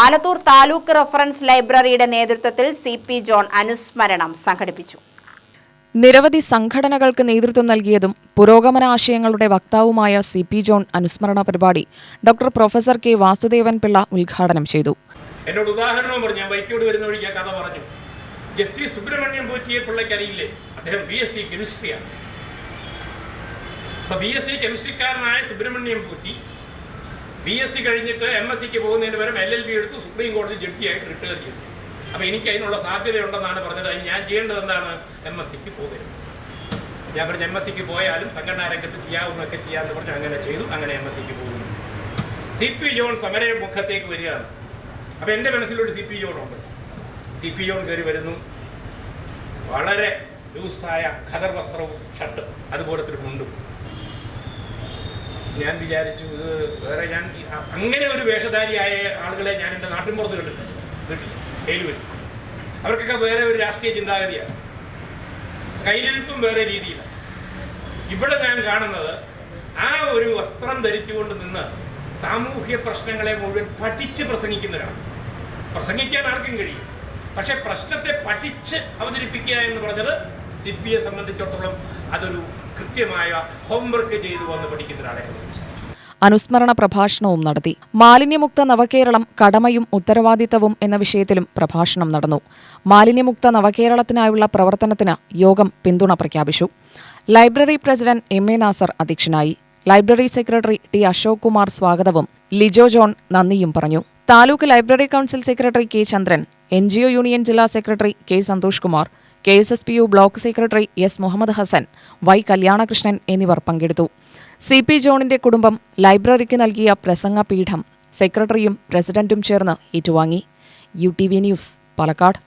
Alathur taluk reference ലൈബ്രറിയുടെ നേതൃത്വത്തിൽ C P John അനുസ്മരണം സംഘടിപ്പിച്ചു. നിരവധി സംഘടനകൾക്ക് നേതൃത്വം നൽകിയതും പുരോഗമന ആശയങ്ങളുടെ വക്താവുമായ സി പി ജോൺ അനുസ്മരണ പരിപാടി doctor professor K Vasudevan Pillai ഉദ്ഘാടനം ചെയ്തു. എന്നോട് ഉദാഹരണവും പറഞ്ഞു. ഞാൻ ബൈക്കോട് വരുന്ന വഴി കഥ പറഞ്ഞു. ജസ്റ്റിസ് സുബ്രഹ്മണ്യം പോറ്റിയെ പിള്ളയ്ക്ക് അറിയില്ലേ? അദ്ദേഹം ബി എസ് സി കെമിസ്ട്രിയാണ് അപ്പൊ B S C കെമിസ്ട്രിക്കാരനായ Subramaniam Potti B S C കഴിഞ്ഞിട്ട് എം എസ് സിക്ക് പോകുന്നതിന് പകരം എൽ എൽ ബി എടുത്ത് സുപ്രീം കോടതി ജഡ്ജിയായിട്ട് റിട്ടയർ ചെയ്തു. അപ്പോൾ എനിക്ക് അതിനുള്ള സാധ്യതയുണ്ടെന്നാണ് പറഞ്ഞത്. അതിന് ഞാൻ ചെയ്യേണ്ടത് എന്താണ്? എം എസ് സിക്ക് പോകരുത്. ഞാൻ പറഞ്ഞു എം എസ് സിക്ക് പോയാലും സംഘടനാ രംഗത്ത് ചെയ്യാവുന്നതൊക്കെ ചെയ്യാമെന്ന് പറഞ്ഞു അങ്ങനെ ചെയ്തു. അങ്ങനെ എം എസ് സിക്ക് പോകുന്നു. സി പി ജോൺ സമരമുഖത്തേക്ക് വരികയാണ്. അപ്പോൾ എന്റെ മനസ്സിലൊരു സി പി ജോൺ ഉണ്ട്. സി പി ജോൺ കയറി വരുന്നു. വളരെ ലൂസായ ഖദർ വസ്ത്രവും ഷർട്ടും അതുപോലത്തെ ഒരു മുണ്ടും. ഞാൻ വിചാരിച്ചു ഇത് വേറെ ഞാൻ അങ്ങനെ ഒരു വേഷധാരിയായ ആളുകളെ ഞാൻ എന്റെ നാട്ടിൻപുറത്ത് കണ്ടിട്ടുണ്ട് വീട്ടിൽ വരും. അവർക്കൊക്കെ വേറെ ഒരു രാഷ്ട്രീയ ചിന്താഗതിയാണ് കയ്യിലിരിപ്പും വേറെ രീതിയിലാണ് ഇവിടെ ഞാൻ കാണുന്നത് ആ ഒരു വസ്ത്രം ധരിച്ചുകൊണ്ട് നിന്ന് സാമൂഹ്യ പ്രശ്നങ്ങളെ മുഴുവൻ പഠിച്ച് പ്രസംഗിക്കുന്നവരാണ്. പ്രസംഗിക്കാൻ ആർക്കും കഴിയും. പക്ഷെ പ്രശ്നത്തെ പഠിച്ച് അവതരിപ്പിക്കുക എന്ന് പറഞ്ഞത് സി പി സംബന്ധിച്ചിടത്തോളം അതൊരു കൃത്യമായ ഹോംവർക്ക് ചെയ്തു വന്ന് പഠിക്കുന്ന ഒരാളെ അനുസ്മരണ പ്രഭാഷണവും നടത്തി. മാലിന്യമുക്ത നവകേരളം കടമയും ഉത്തരവാദിത്തവും എന്ന വിഷയത്തിലും പ്രഭാഷണം നടന്നു. മാലിന്യമുക്ത നവകേരളത്തിനായുള്ള പ്രവർത്തനത്തിന് യോഗം പിന്തുണ പ്രഖ്യാപിച്ചു. Library president M A Nasar അധ്യക്ഷനായി. Library secretary T Ashok Kumar സ്വാഗതവും. ലിജോ ജോൺ നന്ദിയും പറഞ്ഞു. Taluk library council secretary K Chandran N union ജില്ലാ secretary K Santhosh Kumar K S S P U block secretary S Muhammad Hassan Y Kalyanakrishnan എന്നിവർ പങ്കെടുത്തു. C P ജോണിന്റെ കുടുംബം ലൈബ്രറിക്ക് നൽകിയ പ്രസംഗപീഠം സെക്രട്ടറിയും പ്രസിഡന്റും ചേർന്ന് ഏറ്റുവാങ്ങി. U T V news Palakkad.